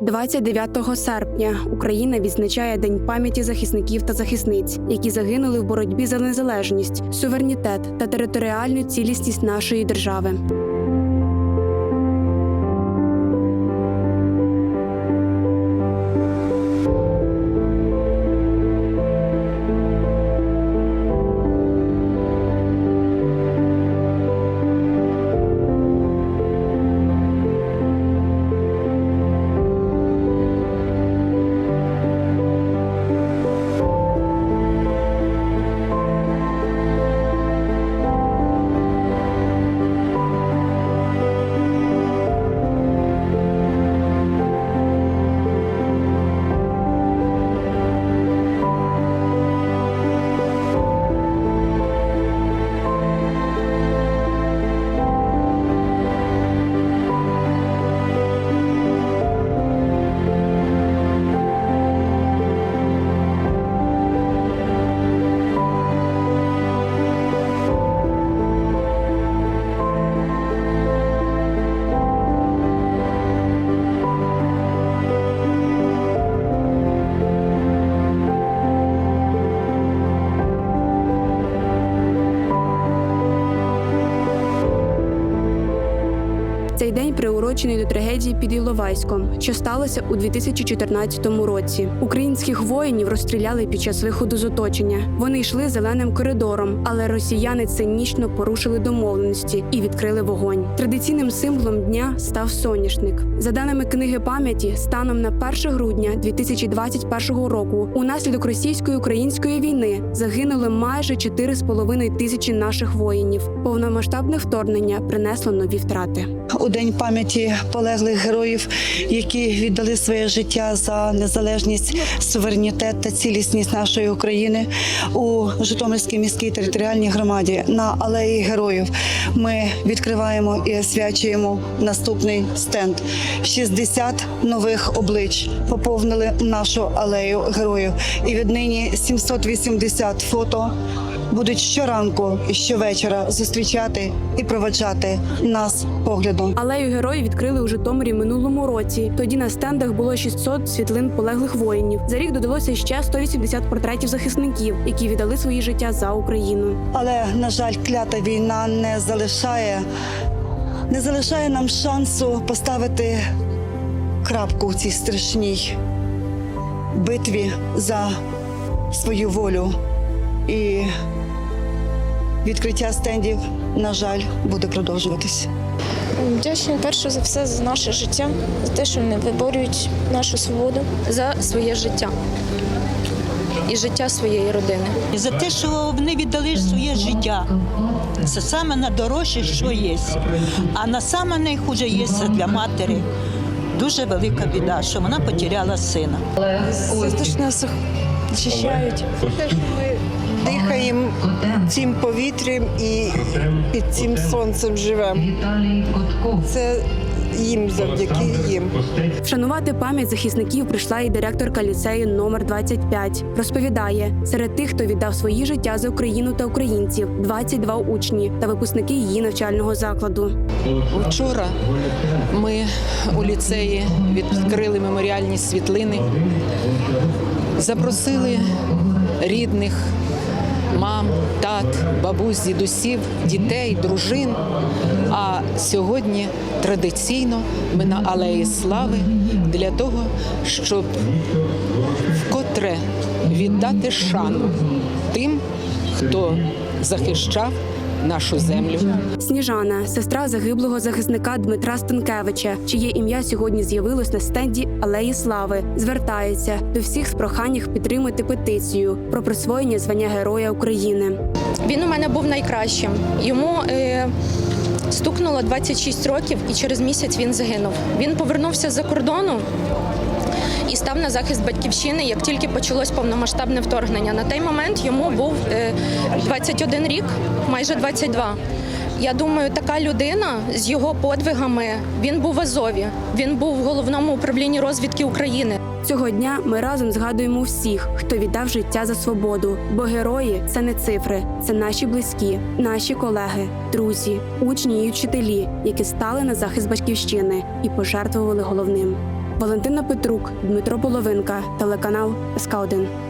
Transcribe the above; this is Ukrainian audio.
29 серпня Україна відзначає День пам'яті захисників та захисниць, які загинули в боротьбі за незалежність, суверенітет та територіальну цілісність нашої держави. Цей день приурочений до трагедії під Іловайськом, що сталося у 2014 році. Українських воїнів розстріляли під час виходу з оточення. Вони йшли зеленим коридором, але росіяни цинічно порушили домовленості і відкрили вогонь. Традиційним символом дня став соняшник. За даними книги пам'яті, станом на 1 грудня 2021 року, унаслідок російсько-української війни загинули майже 4,5 тисячі наших воїнів. Повномасштабне вторгнення принесло нові втрати. День пам'яті полеглих героїв, які віддали своє життя за незалежність, суверенітет та цілісність нашої України у Житомирській міській територіальній громаді на алеї героїв. Ми відкриваємо і освячуємо наступний стенд. 60 нових облич поповнили нашу алею героїв. І віднині 780 фото будуть щоранку і щовечора зустрічати і проведжати нас поглядом. Алею героїв відкрили у Житомирі минулому році. Тоді на стендах було 600 світлин полеглих воїнів. За рік додалося ще 180 портретів захисників, які віддали свої життя за Україну. Але на жаль, клята війна не залишає, не залишає нам шансу поставити крапку в цій страшній битві за свою волю. І відкриття стендів, на жаль, буде продовжуватись. Вдячні перше за все за наше життя, за те, що вони виборюють нашу свободу. за своє життя і життя своєї родини. І за те, що вони віддали своє життя. Це саме найдорожче, що є. А на саме найхуже є для матері. Дуже велика біда, що вона потеряла сина. За те, що нас захищають. дихаємо цим повітрям і під цим сонцем живемо. Це їм завдяки їм. Вшанувати пам'ять захисників прийшла і директорка ліцею номер 25. Розповідає, серед тих, хто віддав свої життя за Україну та українців, 22 учні та випускники її навчального закладу. Вчора ми у ліцеї відкрили меморіальні світлини, запросили рідних, мам, тат, бабусь, дідусів, дітей, дружин. А сьогодні традиційно ми на Алеї Слави для того, щоб вкотре віддати шану тим, хто захищав нашу землю. Сніжана, сестра загиблого захисника Дмитра Станкевича, чиє ім'я сьогодні з'явилось на стенді Алеї Слави, звертається до всіх з проханням підтримати петицію про присвоєння звання Героя України. Він у мене був найкращим. Йому е, стукнуло 26 років, і через місяць він загинув. Він повернувся з-за кордону. І став на захист батьківщини, як тільки почалось повномасштабне вторгнення. На той момент йому був е, 21 рік, майже 22. Я думаю, така людина з його подвигами він був в Азові, він був в головному управлінні розвідки України. Цього дня ми разом згадуємо всіх, хто віддав життя за свободу. Бо герої це не цифри, це наші близькі, наші колеги, друзі, учні і вчителі, які стали на захист батьківщини і пожертвували головним. Валентина Петрук, Дмитро Половинка, телеканал СК 1